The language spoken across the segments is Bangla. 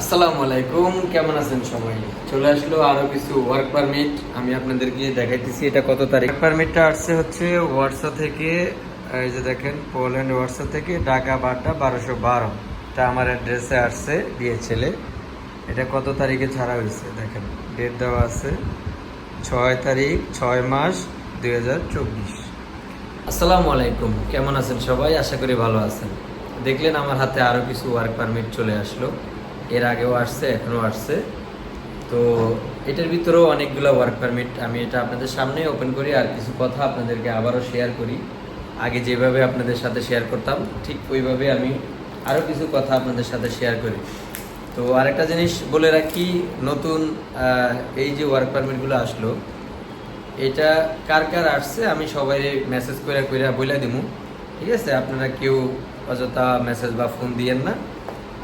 আসসালামু আলাইকুম, কেমন আছেন সবাই? চলে আসলো আরও কিছু ওয়ার্ক পারমিট আমি আপনাদেরকে দেখাইতেছি এটা কত তারিখ। পারমিটটা আসছে হচ্ছে ওয়ার্সা থেকে, এই যে দেখেন, পোল্যান্ড ওয়ার্সা থেকে ঢাকা বারটা বারোশো বারো। এটা আমার অ্যাড্রেসে আসছে ডিএচএলে এটা কত তারিখে ছাড়া হয়েছে? দেখেন ডেট দেওয়া আছে ছয় তারিখ, ছয় মাস দুই হাজার চব্বিশ। আসসালামু আলাইকুম, কেমন আছেন সবাই? আশা করি ভালো আছেন। দেখলেন আমার হাতে আরও কিছু ওয়ার্ক পারমিট চলে আসলো। এর আগেও আসছে, এখনও আসছে। তো এটার ভিতরেও অনেকগুলো ওয়ার্ক পারমিট আমি এটা আপনাদের সামনে ওপেন করি আর কিছু কথা আপনাদেরকে আবারও শেয়ার করি। আগে যেভাবে আপনাদের সাথে শেয়ার করতাম, ঠিক ওইভাবে আমি আরও কিছু কথা আপনাদের সাথে শেয়ার করি। তো আরেকটা জিনিস বলে রাখি, নতুন এই যে ওয়ার্ক পারমিটগুলো আসলো, এটা কার কার আসছে আমি সবাই মেসেজ করে কইরা বইলা দিমু। ঠিক আছে? আপনারা কেউ অযথা মেসেজ বা ফোন দিয়েন না।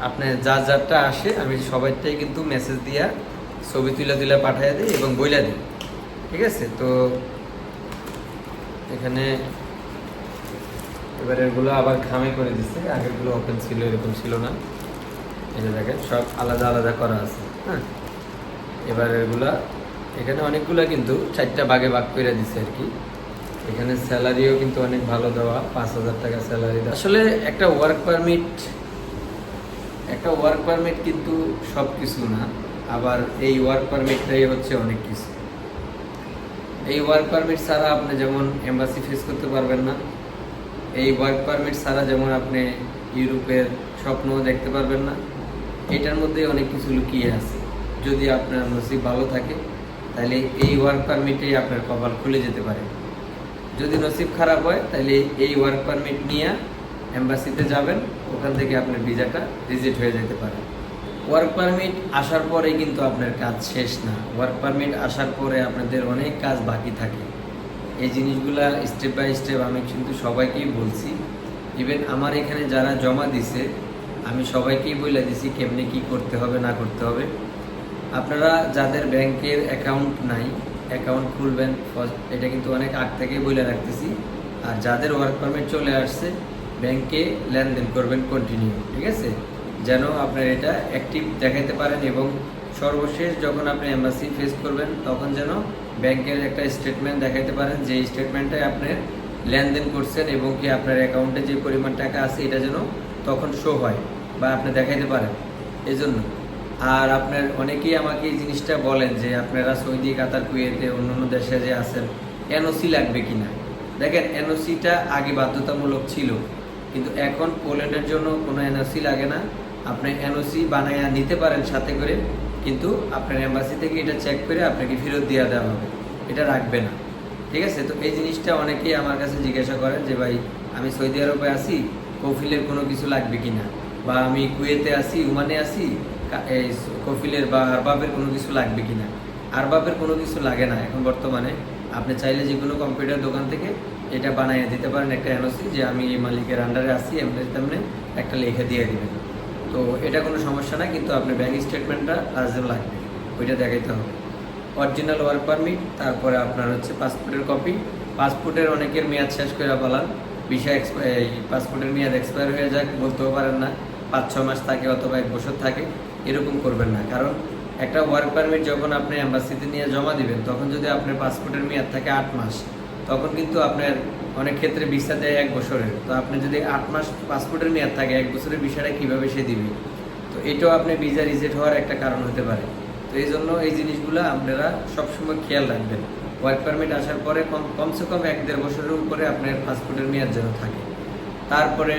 আপনি যা যারটা আসে, আমি সবাইটাই কিন্তু মেসেজ দিয়া ছবি তুলে তুলে পাঠিয়ে দিই এবং বইলা দিই। ঠিক আছে? তো এখানে এবার এগুলো আবার ঘামে করে দিচ্ছে আগেরগুলো ওপেন ছিল, এরকম ছিল না। যে দেখেন, সব আলাদা আলাদা করা আছে। হ্যাঁ? এবার এগুলা এখানে অনেকগুলা কিন্তু চারটা ভাগে ভাগ করে দিছে আর কি। এখানে স্যালারিও কিন্তু অনেক ভালো দেওয়া, পাঁচ হাজার টাকা স্যালারি দেওয়া। আসলে একটা ওয়ার্ক পারমিট একটা ওয়ার্ক পারমিট কিন্তু সব কিছু না, আবার এই ওয়ার্ক পারমিটটাই হচ্ছে অনেক কিছু। এই ওয়ার্ক পারমিট ছাড়া আপনি যেমন এম্বাসি ফেস করতে পারবেন না, এই ওয়ার্ক পারমিট ছাড়া যেমন আপনি ইউরোপের স্বপ্ন দেখতে পারবেন না, এটার মধ্যে অনেক কিছু লুকিয়ে আছে। যদি আপনার নসিব ভালো থাকে, তাহলে এই ওয়ার্ক পারমিটেই আপনার কপাল খুলে যেতে পারে। যদি নসিব খারাপ হয়, তাহলে এই ওয়ার্ক পারমিট নিয়ে এম্বাসিতে যাবেন, ওখান থেকে আপনার ভিসাটা রিজেক্ট হয়ে যেতে পারে ওয়ার্ক পারমিট আসার পরে কিন্তু আপনার কাজ শেষ না। ওয়ার্ক পারমিট আসার পরে আপনাদের অনেক কাজ বাকি থাকে। এই জিনিসগুলা স্টেপ বাই স্টেপ আমি কিন্তু সবাইকেই বলছি। ইভেন আমার এখানে যারা জমা দিছে, আমি সবাইকেই বলে দিছি কেমনে কি করতে হবে, না করতে হবে। আপনারা যাদের ব্যাংকের অ্যাকাউন্ট নাই অ্যাকাউন্ট খুলবেন, এটা কিন্তু অনেক আগ থেকেই বলে রাখতেছি। আর যাদের ওয়ার্ক পারমিট চলে আসছে ব্যাংকে লেনদেন করবেন কন্টিনিউ ঠিক আছে? যেন আপনার এটা অ্যাক্টিভ দেখাতে পারেন এবং সর্বশেষ যখন আপনি এম্বাসি ফেস করবেন, তখন যেন ব্যাংকের একটা স্টেটমেন্ট দেখাতে পারেন যে স্টেটমেন্টে আপনি লেনদেন করছেন এবং কি আপনার অ্যাকাউন্টে যে পরিমাণ টাকা আছে, এটা যেন তখন শো হয় বা আপনি দেখাইতে পারেন। এই জন্য আর আপনার অনেকেই আমাকে এই জিনিসটা বলেন যে আপনারা সৌদি, কাতার, কুয়েতে অন্য অন্য দেশে যে আছেন এনওসি লাগবে কিনা? দেখেন এনওসিটা আগে বাধ্যতামূলক ছিল। কিন্তু এখন পোল্যান্ডের জন্য কোনো এনওসি লাগে না। আপনি এনওসি বানাইয়া নিতে পারেন সাথে করে, কিন্তু আপনার এম্বাসি থেকে এটা চেক করে আপনাকে ফেরত দিয়ে দেওয়া হবে। এটা রাখবে না। ঠিক আছে? তো এই জিনিসটা অনেকেই আমার কাছে জিজ্ঞাসা করেন যে, ভাই, আমি সৌদি আরবে আসি কফিলের কোনো কিছু লাগবে কিনা বা, আমি কুয়েতে আসি উমানে আসি এই কফিলের বা আরবাবের কোনো কিছু লাগবে কি না? আরবাবের কোনো কিছু লাগে না এখন বর্তমানে। আপনি চাইলে যে কোনো কম্পিউটার দোকান থেকে এটা বানিয়ে দিতে পারেন একটা এনওসি যে আমি এই মালিকের আন্ডারে আছি, এমনি তেমনি একটা লেখা দিয়ে দেবেন। তো এটা কোনো সমস্যা না কিন্তু আপনার ব্যাংক স্টেটমেন্টটা লাজম লাগবে ওইটা দেখাইতে হবে। অরিজিনাল ওয়ার্ক পারমিট তারপরে আপনার হচ্ছে পাসপোর্টের কপি পাসপোর্টের অনেকের মেয়াদ শেষ করে পালান ভিসা এই পাসপোর্টের মেয়াদ এক্সপায়ার হয়ে যাক বলতেও পারেন না, পাঁচ ছ মাস থাকে অথবা এক বছর থাকে, এরকম করবেন না। কারণ একটা ওয়ার্ক পারমিট যখন আপনি অ্যাম্বাসিতে নিয়ে জমা দিবেন, তখন যদি আপনার পাসপোর্টের মেয়াদ থাকে আট মাস, তখন কিন্তু আপনার অনেক ক্ষেত্রে ভিসা দেয় এক বছরের। তো আপনি যদি আট মাস পাসপোর্টের মেয়াদ থাকে, এক বছরের ভিসাটা কীভাবে সে দিবে? তো এটাও আপনি ভিসা রিজেক্ট হওয়ার একটা কারণ হতে পারে। তো এই জন্য এই জিনিসগুলো আপনারা সবসময় খেয়াল রাখবেন। ওয়ার্ক পারমিট আসার পরে কম, কমসে কম এক দেড় বছরের উপরে আপনার পাসপোর্টের মেয়াদ যেন থাকে। তারপরে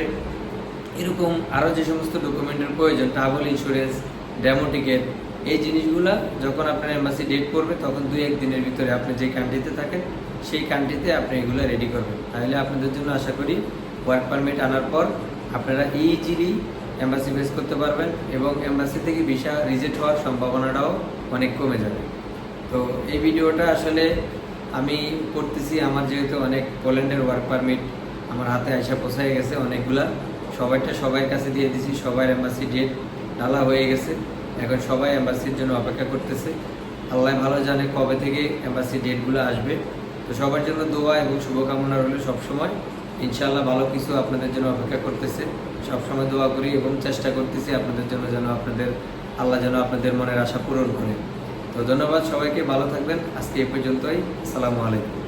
এরকম আরও যে সমস্ত ডকুমেন্টের প্রয়োজন ট্রাভেল ইন্স্যুরেন্স ডেমো টিকেট এই জিনিসগুলা যখন আপনার এম্বাসি ডেট করবে, তখন দুই এক দিনের ভিতরে আপনি যে কান্ট্রিতে থাকেন, সেই কান্ট্রিতে আপনি এগুলো রেডি করবেন। তাহলে আপনাদের জন্য আশা করি ওয়ার্ক পারমিট আনার পর আপনারা ইজিলি এম্বাসি ফেস করতে পারবেন এবং এম্বাসি থেকে ভিসা রিজেক্ট হওয়ার সম্ভাবনাটাও অনেক কমে যাবে। তো এই ভিডিওটা আসলে আমি করতেছি, আমার যেহেতু অনেক পোল্যান্ডের ওয়ার্ক পারমিট আমার হাতে আইসা পৌঁছায় গেছে অনেকগুলা। সবাইটা সবার কাছে দিয়ে দিছি, সবার এম্বাসি ডেট ডালা হয়ে গেছে। এখন সবাই এম্বাসির জন্য অপেক্ষা করতেছে। আল্লাহ ভালো জানে কবে থেকে এম্বাসি ডেটগুলো আসবে। তো সবার জন্য দোয়া এবং শুভকামনা রইল সবসময়। ইনশাআল্লাহ ভালো কিছু আপনাদের জন্য অপেক্ষা করতেছে। সবসময় দোয়া করি এবং চেষ্টা করতেছি আপনাদের জন্য যেন আপনাদের, আল্লাহ যেন আপনাদের মনের আশা পূরণ করে। তো ধন্যবাদ সবাইকে, ভালো থাকবেন। আজকে এ পর্যন্তই। আসসালামু আলাইকুম।